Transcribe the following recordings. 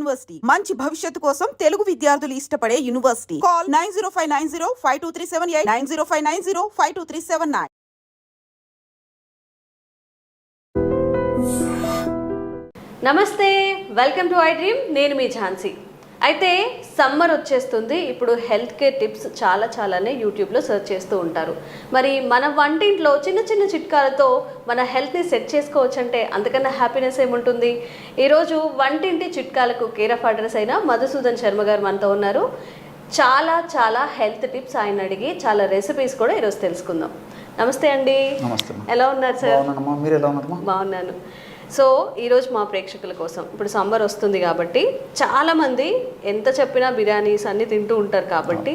University. మంచి భవిష్యత్తు కోసం తెలుగు విద్యార్థులు ఇష్టపడే university. Call nine zero five nine zero five two three seven eight nine zero five nine zero five two three seven nine. నమస్తే welcome to I dream. నేను మీ ఝాన్సీ. అయితే సమ్మర్ వచ్చేస్తుంది. ఇప్పుడు హెల్త్ కేర్ టిప్స్ చాలా చాలానే యూట్యూబ్లో సెర్చ్ చేస్తూ ఉంటారు. మరి మన వంటింట్లో చిన్న చిన్న చిట్కాలతో మన హెల్త్ని సెట్ చేసుకోవచ్చంటే అంతకన్నా హ్యాపీనెస్ ఏముంటుంది? ఈరోజు వంటింటి చిట్కాలకు కేర్ ఆఫ్ అడ్రస్ అయిన మధుసూదన్ శర్మ గారు మనతో ఉన్నారు. చాలా చాలా హెల్త్ టిప్స్ ఆయన అడిగి చాలా రెసిపీస్ కూడా ఈరోజు తెలుసుకుందాం. నమస్తే అండి. ఎలా ఉన్నారు సార్? మీరు ఎలా బాగున్నాను. సో ఈరోజు మా ప్రేక్షకుల కోసం. ఇప్పుడు సమ్మర్ వస్తుంది కాబట్టి చాలామంది ఎంత చెప్పినా బిర్యానీస్ అన్నీ తింటూ ఉంటారు కాబట్టి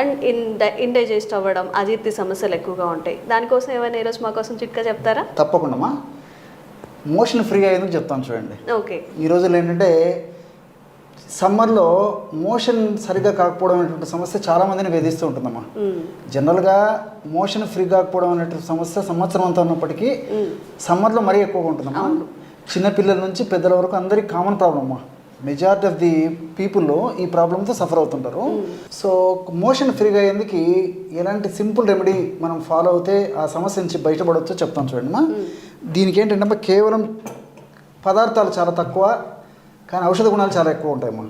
అండ్ ఇన్ ఇండైజెస్ట్ అవ్వడం అజీర్తి సమస్యలు ఎక్కువగా ఉంటాయి. దానికోసం ఏమైనా ఈరోజు మా కోసం చిట్కా చెప్తారా? తప్పకుండా మోషన్ ఫ్రీ అయ్యేందుకు చెప్తాను చూడండి. ఓకే. ఈ రోజుల్లో ఏంటంటే సమ్మర్లో మోషన్ సరిగ్గా కాకపోవడం అనేటువంటి సమస్య చాలామందిని వేధిస్తూ ఉంటుందమ్మా. జనరల్గా మోషన్ ఫ్రీ కాకపోవడం అనేటువంటి సమస్య సంవత్సరం అంతా ఉన్నప్పటికీ సమ్మర్లో మరీ ఎక్కువగా ఉంటుందమ్మా. చిన్నపిల్లల నుంచి పెద్దల వరకు అందరికి కామన్ ప్రాబ్లమ్ అమ్మా మెజారిటీ ఆఫ్ ది పీపుల్ ఈ ప్రాబ్లమ్తో సఫర్ అవుతుంటారు. సో మోషన్ ఫ్రీగా అయ్యేందుకు ఎలాంటి సింపుల్ రెమెడీ మనం ఫాలో అవుతే ఆ సమస్య నుంచి బయటపడవచ్చో చెప్తాను చూడండి అమ్మా. దీనికి ఏంటంటే అమ్మా కేవలం పదార్థాలు చాలా తక్కువ కానీ ఔషధ గుణాలు చాలా ఎక్కువ ఉంటాయమ్మా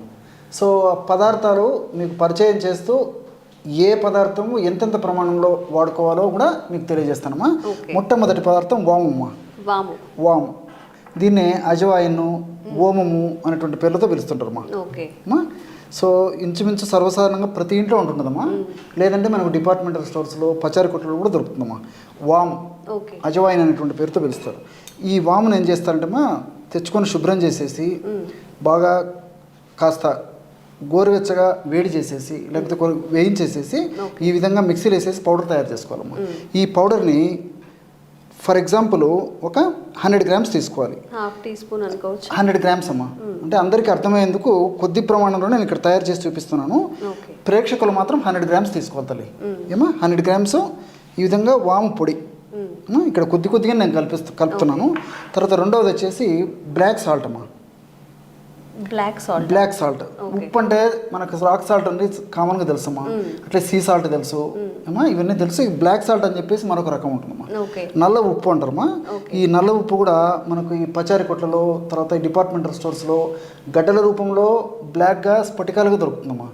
సో ఆ పదార్థాలు మీకు పరిచయం చేస్తూ ఏ పదార్థము ఎంతెంత ప్రమాణంలో వాడుకోవాలో కూడా మీకు తెలియజేస్తానమ్మా. మొట్టమొదటి పదార్థం వామమ్మా వాము. వాము. దీన్నే అజవాయిన్ ఓమము అనేటువంటి పేర్లతో పిలుస్తుంటారమ్మా. ఓకే. అమ్మా. సో ఇంచుమించు సర్వసాధారణంగా ప్రతి ఇంట్లో ఉంటుందమ్మా. లేదంటే మనకు డిపార్ట్మెంటల్ స్టోర్స్లో పచారి కొట్టులో కూడా దొరుకుతుందమ్మా. వామ్. అజవాయిన్ అనేటువంటి పేరుతో పిలుస్తారు. ఈ వామును ఏం చేస్తారంటే అమ్మా తెచ్చుకొని శుభ్రం చేసేసి బాగా కాస్త గోరువెచ్చగా వేడి చేసేసి లేకపోతే వేయించేసేసి ఈ విధంగా మిక్సీలో వేసేసి పౌడర్ తయారు చేసుకోవాలమ్మా ఈ పౌడర్ని ఫర్ ఎగ్జాంపుల్ ఒక హండ్రెడ్ గ్రామ్స్ తీసుకోవాలి. హండ్రెడ్ గ్రామ్స్ అమ్మా. అంటే అందరికీ అర్థమయ్యేందుకు కొద్ది ప్రమాణంలో నేను ఇక్కడ తయారు చేసి చూపిస్తున్నాను. ప్రేక్షకులు మాత్రం హండ్రెడ్ గ్రామ్స్ తీసుకోవాలి ఏమా? హండ్రెడ్ గ్రామ్స్ ఈ విధంగా వాము పొడి. ఇక్కడ కొద్ది కొద్దిగా నేను కల్పిస్తూ కలుపుతున్నాను. తర్వాత రెండవది వచ్చేసి బ్లాక్ సాల్ట్ అమ్మా. బ్లాక్ సాల్ట్ బ్లాక్ సాల్ట్ ఉప్పు అంటే మనకు రాక్ సాల్ట్ అంటే కామన్గా తెలుసమ్మా. అట్లే సీ సాల్ట్ తెలుసు. ఏమా ఇవన్నీ తెలుసు. ఈ బ్లాక్ సాల్ట్ అని చెప్పేసి మరొక రకం ఉంటుందమ్మా. నల్ల ఉప్పు అంటారమ్మా. ఈ నల్ల ఉప్పు కూడా మనకు ఈ పచారి కొట్లలో తర్వాత ఈ డిపార్ట్మెంటల్ స్టోర్స్లో గడ్డల రూపంలో బ్లాక్గా స్ఫటికాలుగా దొరుకుతుందమ్మా.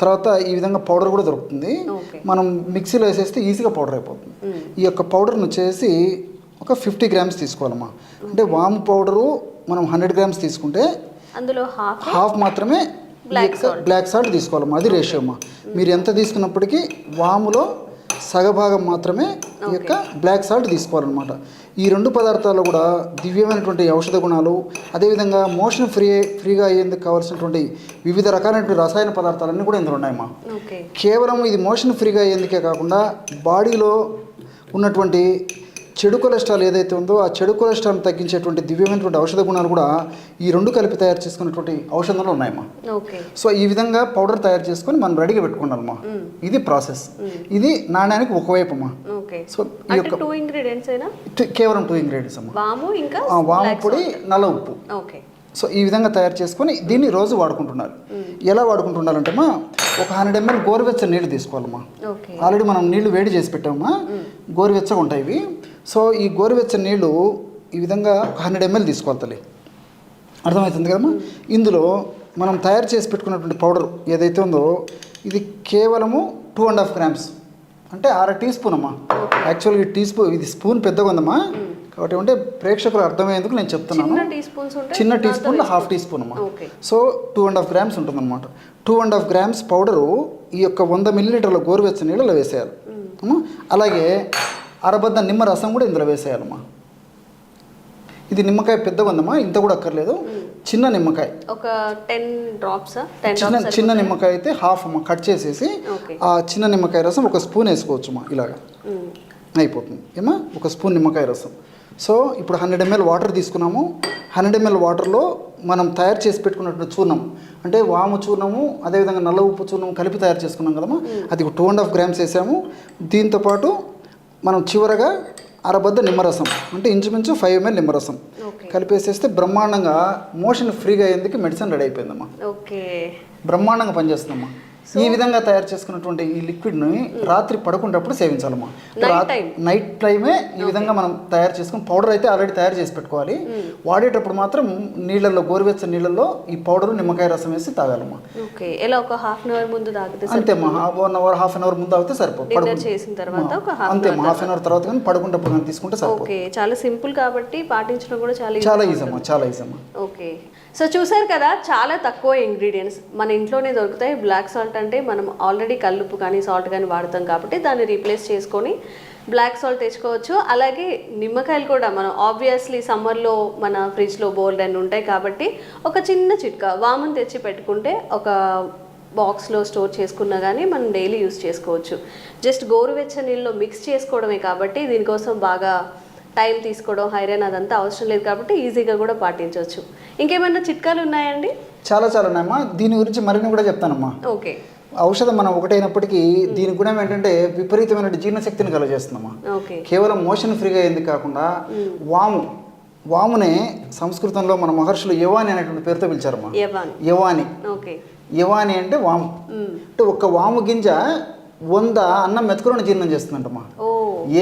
తర్వాత ఈ విధంగా పౌడర్ కూడా దొరుకుతుంది. మనం మిక్సీలో వేసేస్తే ఈజీగా పౌడర్ అయిపోతుంది. ఈ యొక్క పౌడర్ను వచ్చేసి ఒక ఫిఫ్టీ గ్రామ్స్ తీసుకోవాలమ్మా. అంటే వాము పౌడరు మనం హండ్రెడ్ గ్రామ్స్ తీసుకుంటే అందులో హాఫ్ హాఫ్ మాత్రమే బ్లాక్ సాల్ట్. తీసుకోవాలమ్మా అది రేషియో అమ్మా మీరు ఎంత తీసుకున్నప్పటికీ వాములో సగభాగం మాత్రమే ఈ యొక్క బ్లాక్ సాల్ట్ తీసుకోవాలన్నమాట. ఈ రెండు పదార్థాలు కూడా దివ్యమైనటువంటి ఔషధ గుణాలు అదేవిధంగా మోషన్ ఫ్రీ ఫ్రీగా అయ్యేందుకు కావాల్సినటువంటి వివిధ రకాలైనటువంటి రసాయన పదార్థాలన్నీ కూడా ఇందులో ఉన్నాయమ్మా. కేవలం ఇది మోషన్ ఫ్రీగా అయ్యేందుకే కాకుండా బాడీలో ఉన్నటువంటి చెడు కొలెస్ట్రాల్ ఏదైతే ఉందో ఆ చెడు కొలెస్ట్రాల్ తగ్గించేటువంటి దివ్యమైనటువంటి ఔషధ గుణాలు కూడా ఈ రెండు కలిపి తయారు చేసుకున్నటువంటి ఔషధంలో ఉన్నాయమ్మా. సో ఈ విధంగా పౌడర్ తయారు చేసుకొని మనం రెడీగా పెట్టుకుండాలమ్మా ఇది ప్రాసెస్. ఇది నాణ్యానికి ఒకవైపు అమ్మా సో ఈ యొక్క కేవలం టూ ఇంగ్రీడియంట్స్ అమ్మా. వాము పొడి. నల్ల ఉప్పు. సో ఈ విధంగా తయారు చేసుకొని దీన్ని రోజు వాడుకుంటున్నారు. ఎలా వాడుకుంటున్నారంటే అమ్మా ఒక హండ్రెడ్ ఎంఎల్ గోరువెచ్చని నీళ్ళు తీసుకోవాలమ్మా. ఆల్రెడీ మనం నీళ్ళు వేడి చేసి పెట్టామా గోరువెచ్చగా ఉంటాయి ఇవి. సో ఈ గోరువెచ్చని నీళ్ళు ఈ విధంగా ఒక హండ్రెడ్ ఎంఎల్ తీసుకోవాలి తల్లి. అర్థమవుతుంది కదమ్మా? ఇందులో మనం తయారు చేసి పెట్టుకున్నటువంటి పౌడర్ ఏదైతే ఉందో ఇది కేవలము టూ అండ్ హాఫ్ గ్రామ్స్ అంటే అర టీ స్పూన్ అమ్మా. యాక్చువల్గా టీ స్పూన్ ఇది స్పూన్ పెద్దగా ఉందమ్మా. కాబట్టి ఏమంటే ప్రేక్షకులు అర్థమయ్యేందుకు నేను చెప్తున్నాను. చిన్న టీ స్పూన్లో హాఫ్ టీ స్పూన్ అమ్మా. So two and half grams ఉంటుందన్నమాట. Two and half grams powder ఈ యొక్క వంద మిల్లీలీటర్ల గోరువెచ్చని నీళ్ళలో వేసేయాలి. అలాగే అరబద్ద నిమ్మ రసం కూడా ఇందులో వేసేయాలమ్మా. ఇది నిమ్మకాయ పెద్దగా ఉందమ్మా ఇంత కూడా అక్కర్లేదు. చిన్న నిమ్మకాయ. ఒక టెన్ డ్రాప్స్ చిన్న చిన్న నిమ్మకాయ అయితే హాఫ్ అమ్మ కట్ చేసేసి ఆ చిన్న నిమ్మకాయ రసం ఒక స్పూన్ వేసుకోవచ్చుమా ఇలాగా. అయిపోతుంది. ఏమా ఒక స్పూన్ నిమ్మకాయ రసం. సో ఇప్పుడు హండ్రెడ్ ఎంఎల్ వాటర్ తీసుకున్నాము. హండ్రెడ్ ఎంఎల్ వాటర్లో మనం తయారు చేసి పెట్టుకున్నటువంటి చూర్ణం. అంటే వాము చూర్ణము అదేవిధంగా నల్ల ఉప్పు చూర్ణం కలిపి తయారు చేసుకున్నాం కదమ్మా. అది ఒక టూ అండ్ హాఫ్ గ్రామ్స్ వేసాము. దీంతోపాటు మనం చివరగా అరబద్ద నిమ్మరసం అంటే ఇంచుమించు ఫైవ్ ఎంఎల్ నిమ్మరసం కలిపేసేస్తే బ్రహ్మాండంగా మోషన్ ఫ్రీగా అయ్యేందుకు మెడిసిన్ రెడీ అయిపోయిందమ్మా. ఓకే. బ్రహ్మాండంగా పనిచేస్తుందమ్మా. ఈ విధంగా తయారు చేసుకున్నటువంటి ఈ లిక్విడ్ని రాత్రి పడుకునేటప్పుడు సేవించాలమ్మా. నైట్ టైమే ఈ విధంగా మనం తయారు చేసుకుని పౌడర్ అయితే ఆల్రెడీ తయారు చేసి పెట్టుకోవాలి. వాడేటప్పుడు మాత్రం నీళ్ళల్లో గోరువెచ్చని నీళ్ళల్లో ఈ పౌడర్ నిమ్మకాయ రసం వేసి తాగాలమ్మా. ఓకే ఎలా ఒక హాఫ్ అన్ అవర్ ముందు తాగితే అంతేమ్మా one hour half an hour ముందు అవుతే సరిపోతుంది చేసిన తర్వాత ఒక హాఫ్ అంతే హాఫ్ అన్ అవర్ తర్వాత కానీ పడుకునేటప్పుడు కానీ తీసుకుంటే సరిపోతుంది ఓకే చాలా సింపుల్ కాబట్టి పాటించడం కూడా చాలా చాలా ఈజీ అమ్మా. చాలా ఈజీ అమ్మా. ఓకే సో చూసారు కదా చాలా తక్కువ ఇంగ్రీడియంట్స్ మన ఇంట్లోనే దొరుకుతాయి. బ్లాక్ సాల్ట్ అంటే మనం ఆల్రెడీ కల్లుప్పు కానీ సాల్ట్ కానీ వాడతాం కాబట్టి దాన్ని రీప్లేస్ చేసుకొని బ్లాక్ సాల్ట్ తెచ్చుకోవచ్చు. అలాగే నిమ్మకాయలు కూడా మనం ఆబ్వియస్లీ సమ్మర్లో మన ఫ్రిడ్జ్లో బోల్డ్ అని ఉంటాయి కాబట్టి ఒక చిన్న చిట్కా వామును తెచ్చి పెట్టుకుంటే ఒక బాక్స్లో స్టోర్ చేసుకున్నా కానీ మనం డైలీ యూస్ చేసుకోవచ్చు. జస్ట్ గోరువెచ్చ నీళ్ళలో మిక్స్ చేసుకోవడమే కాబట్టి దీనికోసం బాగా టైం తీసుకోవడం హైరైన్ అదంతా అవసరం లేదు కాబట్టి ఈజీగా కూడా పాటించవచ్చు. ఇంకేమైనా చిట్కాలు ఉన్నాయండి? చాలా చాలా ఉన్నాయమ్మా. దీని గురించి మరిన్ని కూడా చెప్తానమ్మా. ఓకే. ఔషధం మనం ఒకటైనప్పటికీ దీని గుణం ఏంటంటే విపరీతమైన జీర్ణశక్తిని కలగజేస్తుందమ్మా కేవలం మోషన్ ఫ్రీగా అయింది కాకుండా వాము వామునే సంస్కృతంలో మన మహర్షులు యవాని అనేటువంటి పేరుతో పిలిచారమ్మా. యవాన్. యవాని. ఓకే. యవాని అంటే వాము. అంటే ఒక వాము గింజ వంద అన్నం మెతుకులను జీర్ణం చేస్తుందంటమ్మా.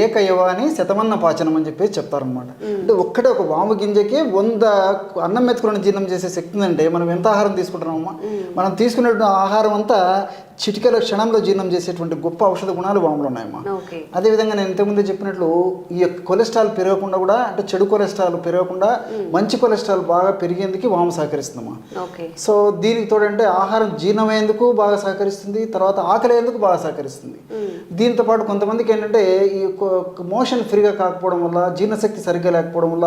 ఏక యవాని శతమన్న పాచనం అని చెప్పేసి చెప్తారనమాట అంటే ఒక్కటే ఒక వాము గింజకి వంద అన్నం మెతుకులను జీర్ణం చేసే శక్తి ఉందంటే మనం ఎంత ఆహారం తీసుకుంటున్నామమ్మా? మనం తీసుకునే ఆహారం అంతా చిటికల క్షణంలో జీర్ణం చేసేటువంటి గొప్ప ఔషధ గుణాలు వాములో ఉన్నాయమ్మా. అదేవిధంగా నేను ఇంతకుముందే చెప్పినట్లు ఈ యొక్క కొలెస్ట్రాల్ పెరగకుండా కూడా అంటే చెడు కొలెస్ట్రాల్ పెరగకుండా మంచి కొలెస్ట్రాల్ బాగా పెరిగేందుకు వాము సహకరిస్తుందమ్మా. సో దీనికి తోడంటే ఆహారం జీర్ణమయ్యేందుకు బాగా సహకరిస్తుంది తర్వాత ఆకలేందుకు బాగా సహకరిస్తుంది. దీంతో పాటు కొంతమందికి ఏంటంటే ఈ మోషన్ ఫ్రీగా కాకపోవడం వల్ల జీర్ణశక్తి సరిగ్గా లేకపోవడం వల్ల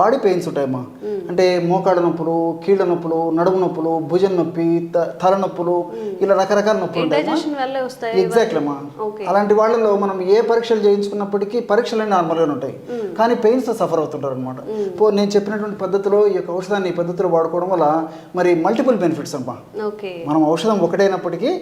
బాడీ పెయిన్స్ ఉంటాయమ్మా. అంటే మోకాళ్ళ నొప్పులు కీళ్ళ నొప్పులు నడుము నొప్పులు భుజం నొప్పి తల నొప్పులు ఇలా రకరకాల నొప్పులు వస్తాయి ఎగ్జాక్ట్లీ అమ్మా. అలాంటి వాళ్ళలో మనం ఏ పరీక్షలు చేయించుకున్నప్పటికీ పరీక్షలు నార్మల్గానే ఉంటాయి. కానీ పెయిన్స్ సఫర్ అవుతుంటారు అనమాట పో నేను చెప్పినటువంటి పద్ధతిలో ఈ యొక్క ఔషధాన్ని ఈ పద్ధతిలో వాడుకోవడం వల్ల మరి మల్టిపుల్ బెనిఫిట్స్ అమ్మా. మనం ఔషధం ఒకటైనప్పటికీ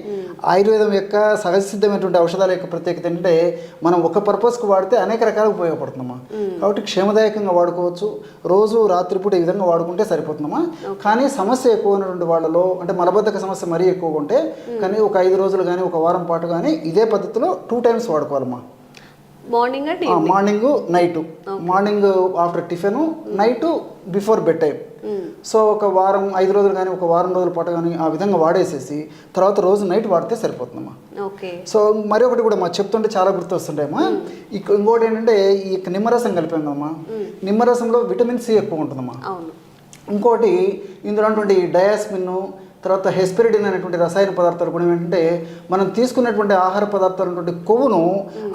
ఆయుర్వేదం యొక్క సహజ సిద్ధమైనటువంటి ఔషధాల యొక్క ప్రత్యేకత ఏంటంటే మనం ఒక పర్పస్కి వాడితే అనేక రకాలుగా ఉపయోగపడుతుందమ్మా. కాబట్టి క్షేమదాయకంగా వాడుకోవచ్చు. రోజు రాత్రిపూట ఈ విధంగా వాడుకుంటే సరిపోతుందమ్మా. కానీ సమస్య ఎక్కువ ఉన్నటువంటి వాళ్ళలో అంటే మలబద్ధక సమస్య మరీ ఎక్కువగా ఉంటే కానీ ఒక ఐదు రోజులు కానీ ఒక వారం పాటు కానీ ఇదే పద్ధతిలో two times వాడుకోవాలమ్మా. Morning morning night morning after tiffin night before bed time so ఒక వారం ఐదు రోజులు కానీ ఒక వారం రోజుల పాటు కానీ ఆ విధంగా వాడేసేసి తర్వాత రోజు నైట్ వాడితే సరిపోతుందమ్మా. సో మరి ఒకటి కూడా మా చెప్తుంటే చాలా గుర్తొస్తుంటాయమ్మా. ఇక ఇంకోటి ఏంటంటే ఈ నిమ్మరసం కలిపాం కదమ్మా నిమ్మరసంలో విటమిన్ సి ఎక్కువ ఉంటుందమ్మా. ఇంకోటి ఇందులో ఉన్నటువంటి డయాస్మిన్ తర్వాత హెస్పెరిడిన్ అనేటువంటి రసాయన పదార్థాలు కూడా ఏంటంటే మనం తీసుకున్నటువంటి ఆహార పదార్థాలు కొవ్వును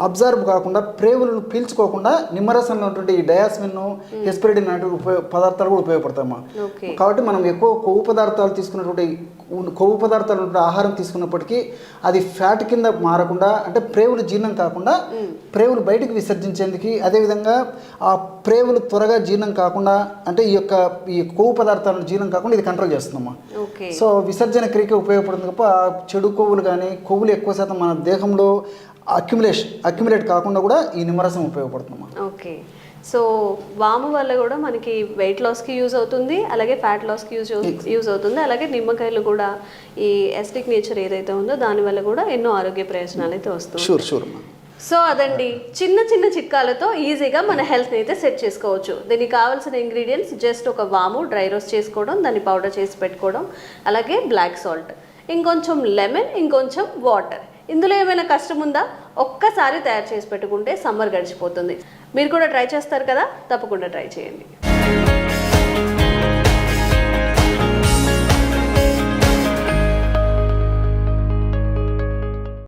అబ్జర్వ్ కాకుండా ప్రేవులను పీల్చుకోకుండా నిమ్మరసంలో ఉన్నటువంటి ఈ డయాస్మిన్ హెస్పెరిడిన్ అనేటువంటి ఉపయోగ పదార్థాలు కూడా ఉపయోగపడతాయమ్మా. ఓకే. కాబట్టి మనం ఎక్కువ కొవ్వు పదార్థాలు తీసుకున్నటువంటి కొవ్వు పదార్థాలు ఆహారం తీసుకున్నప్పటికీ అది ఫ్యాట్ కింద మారకుండా అంటే ప్రేవులు జీర్ణం కాకుండా ప్రేవులు బయటికి విసర్జించేందుకు అదేవిధంగా ఆ ప్రేవులు త్వరగా జీర్ణం కాకుండా అంటే ఈ యొక్క ఈ కొవ్వు పదార్థాలను జీర్ణం కాకుండా ఇది కంట్రోల్ చేస్తుందమ్మా. ఓకే. సో విసర్జన క్రియకి ఉపయోగపడుతుంది తప్ప చెడు కొవ్వులు కానీ కొవ్వులు ఎక్కువ శాతం మన దేహంలో అక్యుములేషన్ అక్యుములేట్ కాకుండా కూడా ఈ నిమ్మరసం ఉపయోగపడుతుందమ్మా. ఓకే. సో వాము వల్ల కూడా మనకి వెయిట్ లాస్కి యూజ్ అవుతుంది అలాగే ఫ్యాట్ లాస్కి యూజ్ యూజ్ అవుతుంది అలాగే నిమ్మకాయలు కూడా ఈ ఎస్టిక్ నేచర్ ఏదైతే ఉందో దానివల్ల కూడా ఎన్నో ఆరోగ్య ప్రయోజనాలు అయితే వస్తుంది షూర్ షూర్ అమ్మా సో అదండి చిన్న చిన్న చిట్కాలతో ఈజీగా మన హెల్త్ని అయితే సెట్ చేసుకోవచ్చు. దీనికి కావాల్సిన ఇంగ్రీడియంట్స్ జస్ట్ ఒక వాము డ్రై రోస్ట్ చేసుకోవడం దాన్ని పౌడర్ చేసి పెట్టుకోవడం అలాగే బ్లాక్ సాల్ట్ ఇంకొంచెం లెమన్ ఇంకొంచెం వాటర్ ఇందులో ఏమైనా కష్టం ఉందా? ఒక్కసారి తయారు చేసి పెట్టుకుంటే సమ్మర్ గడిచిపోతుంది. మీరు కూడా ట్రై చేస్తారు కదా? తప్పకుండా ట్రై చేయండి.